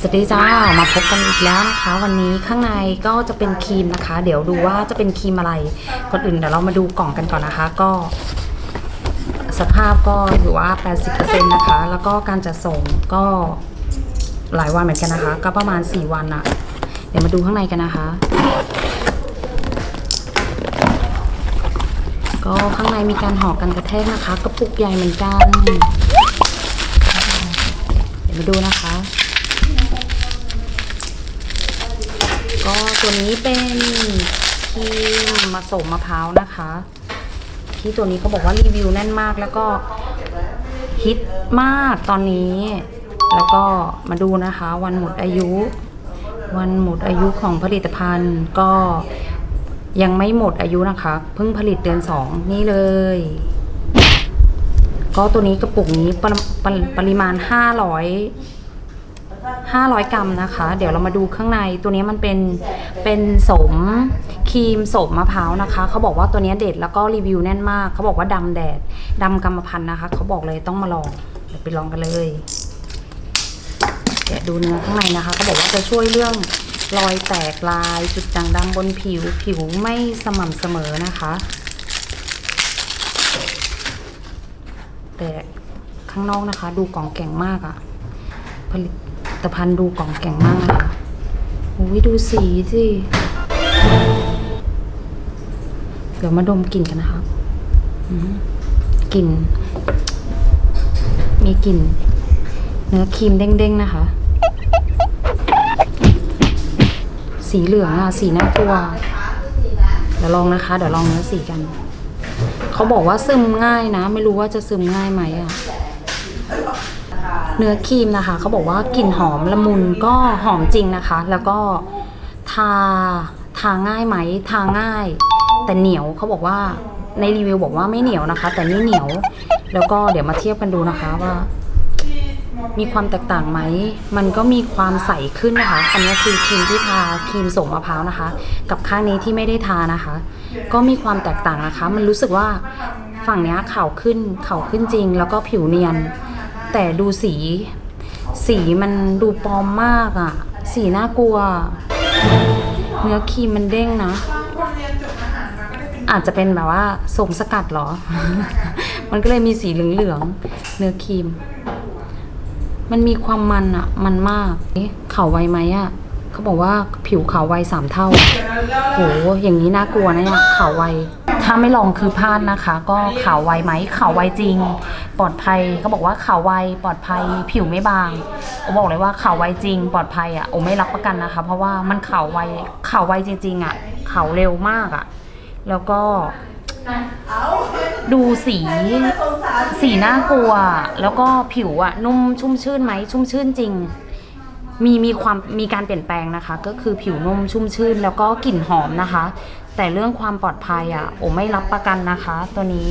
สวัสดีจ้ามาพบกันอีกแล้วนะคะ วันนี้ข้างในก็จะเป็นครีมนะคะ เดี๋ยวดูว่าจะเป็นครีมอะไรก่อนอื่นเดี๋ยวเรามาดูกล่องกันก่อนนะคะ ก็ สภาพก็ถือว่า 80%นะคะ แล้วก็การจัดส่งก็หลายวันเหมือนกันนะคะ ก็ประมาณ 4 วันอะเดี๋ยวมาดูข้างในกันนะคะ ก็ข้างในมีการห่อกันกระแทกนะคะกระปุกใหญ่เหมือนกัน เดี๋ยวมาดูนะคะ ก็ตัวนี้เป็นครีมผสมมะพร้าวนะคะ ที่ตัวนี้เขาบอกว่ารีวิวแน่นมากแล้วก็ฮิตมากตอนนี้ แล้วก็มาดูนะคะ วันหมดอายุ วันหมดอายุของผลิตภัณฑ์ก็ยังไม่หมดอายุนะคะ เพิ่งผลิตเดือนสองนี่เลย ก็ตัวนี้กระปุกนี้ปรปรปริมาณ 500 500 กรัมนะคะ เดี๋ยวเรามาดูข้างในตัวนี้มันเป็นเป็นสมครีมสมมะพร้าวนะคะ เขาบอกว่าตัวนี้เด็ดแล้วก็รีวิวแน่นมาก เขาบอกว่าดำแดดดำกรรมพันธุ์นะคะ เขาบอกเลยต้องมาลองเดี๋ยวไปลองกันเลยแกะดูเนื้อข้างในนะคะ เขาบอกว่าจะช่วยเรื่องรอยแตกลายจุดด่างดำบนผิวผิวไม่สม่ำเสมอนะคะ แต่ข้างนอกนะคะ ดูกล่องแก่งมากอะผลิต ภัณฑ์ดูกล่องแก่งมากนะคะอุ้ยดูสีสิเดี๋ยวมาดมกลิ่นกันนะคะกลิ่น มีกลิ่น เนื้อครีมเด้งๆนะคะ สีเหลืองอะสีน่ากลัว เดี๋ยวลองนะคะ เดี๋ยวลองเนื้อสีกัน เขาบอกว่าซึมง่ายนะ ไม่รู้ว่าจะซึมง่ายไหมอะ เนื้อครีมนะคะ เขาบอกว่ากลิ่นหอมละมุนก็หอมจริงนะคะ แล้วก็ทาทาง่ายไหมทาง่าย แต่เหนียวเขาบอกว่าในรีวิวบอกว่าไม่เหนียวนะคะ แต่นี่เหนียว แล้วก็เดี๋ยวมาเทียบกันดูนะคะว่า มีความแตกต่างไหม มันก็มีความใสขึ้นนะคะ อันนี้คือครีมที่ทาครีมสมมะพร้าวนะคะ กับข้างนี้ที่ไม่ได้ทานะคะ ก็มีความแตกต่างนะคะ มันรู้สึกว่าฝั่งนี้ขาวขึ้นขาวขึ้นจริง แล้วก็ผิวเนียน แต่ดูสี สีมันดูปลอมมากอะ่ะ สีน่ากลัว เนื้อครีมมันเด้งนะ อาจจะเป็นแบบว่าสมสกัดเหรอ มันก็เลยมีสีเหลืองๆเนื้อครีม มันมีความมันอะมันมากเอ๊ะขาไวไหมอะเขาบอกว่าผิวขาวไวสามเท่าโหอย่างนี้น่ากลัวนะเนี่ยขาวไว ถ้าไม่ลองคือพลาดนะคะ ก็ขาวไวไหมขาวไวจริง ปลอดภัยเขาบอกว่าขาวไวปลอดภัยผิวไม่บางโอบอกเลยว่าขาวไวจริง ปลอดภัยอะโอไม่รับประกันนะคะ เพราะว่ามันขาวไวขาวไวจริง ๆอะขาวเร็วมากอะแล้วก็ดูสีสีน่ากลัว แล้วก็ผิวอะนุ่มชุ่มชื่นไหมชุ่มชื่นจริง มีมีความมีการเปลี่ยนแปลงนะคะ ก็คือผิวนุ่มชุ่มชื่น แล้วก็กลิ่นหอมนะคะ แต่เรื่องความปลอดภัยอะโอไม่รับประกันนะคะ ตัวนี้